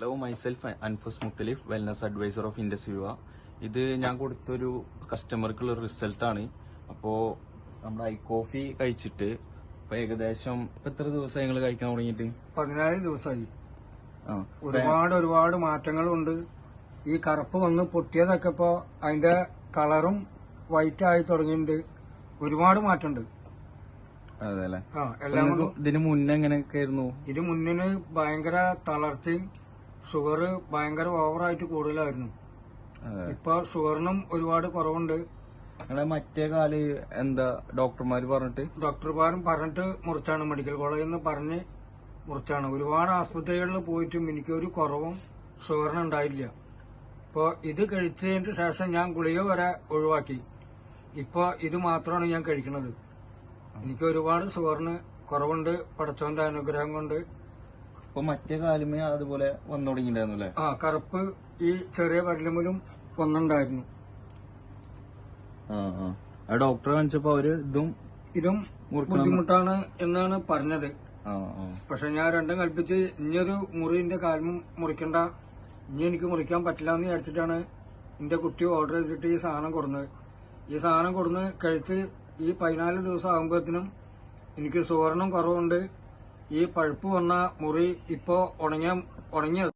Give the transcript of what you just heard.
Hello myself Anfas Muthalif wellness advisor of IndusViva ഇത് ഞാൻ കൊടുത്തൊരു കസ്റ്റമർക്കുള്ള റിസൾട്ടാണ് അപ്പോൾ നമ്മുടെ ഐ കോഫി കഴിച്ചിട്ട് ഇപ്പൊ ഏകദേശം ഇപ്പൊ എത്ര ദിവസം ഞങ്ങൾ കഴിക്കാൻ തുടങ്ങിയിട്ട്? പതിനായിരം ദിവസമായി. ഒരുപാട് ഒരുപാട് മാറ്റങ്ങളുണ്ട്. ഈ കറുപ്പ് വന്ന് പൊട്ടിയതൊക്കെ ഇപ്പോ അതിന്റെ കളറും വൈറ്റ് ആയി തുടങ്ങിയിട്ടുണ്ട്. ഒരുപാട് മാറ്റമുണ്ട്. അതെ ഇതിന് മുന്നേ എങ്ങനെയൊക്കെ ആയിരുന്നു ഇതിന് മുന്നിന് ഭയങ്കര തളർച്ചയും ഷുഗർ ഭയങ്കര ഓവറായിട്ട് കൂടുതലായിരുന്നു. ഇപ്പൊ ഷുഗറിനും ഒരുപാട് കുറവുണ്ട്. നിങ്ങളെ മറ്റേ കാൽ എന്താ ഡോക്ടർമാര് പറഞ്ഞിട്ട്? ഡോക്ടർമാരും പറഞ്ഞിട്ട് മുറിച്ചാണ്. മെഡിക്കൽ കോളേജിൽ നിന്ന് പറഞ്ഞ് മുറിച്ചാണ്. ഒരുപാട് ആസ്പത്രികളിൽ പോയിട്ടും എനിക്ക് ഒരു കുറവും ഷുഗറിന് ഉണ്ടായില്ല. ഇപ്പൊ ഇത് കഴിച്ചതിന് ശേഷം ഞാൻ ഗുളിക വരെ ഒഴിവാക്കി. ഇപ്പൊ ഇത് മാത്രമാണ് ഞാൻ കഴിക്കുന്നത്. എനിക്ക് ഒരുപാട് ഷുഗറിന് കുറവുണ്ട്. പടച്ചോന്റെ അനുഗ്രഹം കൊണ്ട് ഇപ്പൊ മറ്റേ കാലുമേ അതുപോലെ വന്നു തുടങ്ങിണ്ടായിരുന്നു അല്ലേ ആ കറുപ്പ് ഈ ചെറിയ വരലുമ്പിലും വന്നിണ്ടായിരുന്നു ആ ആ. ആ ഡോക്ടറെ കാണിച്ചപ്പോ അവർ ഇതും ഇതും മുറിക്കണം ബുദ്ധിമുട്ടാണ് എന്നാണ് പറഞ്ഞത്. ആ ആ. പക്ഷെ ഞാൻ രണ്ടും കൽപ്പിച്ച് ഇനിയൊരു മുറിന്റെ കാലും മുറിക്കണ്ട. ഇനി എനിക്ക് മുറിക്കാൻ പറ്റില്ല എന്ന് വിചാരിച്ചിട്ടാണ് എന്റെ കുട്ടി ഓർഡർ ചെയ്തിട്ട് ഈ സാധനം കൊടുന്നത്. ഈ സാധനം കൊടുന്ന് കഴിച്ച് ഈ പതിനാല് ദിവസം ആകുമ്പോഴത്തേനും എനിക്ക് സുവർണം കുറവുണ്ട്. ഈ പഴുപ്പ് വന്ന മുറി ഇപ്പോ ഉണങ്ങിയ ഉണങ്ങിയത്.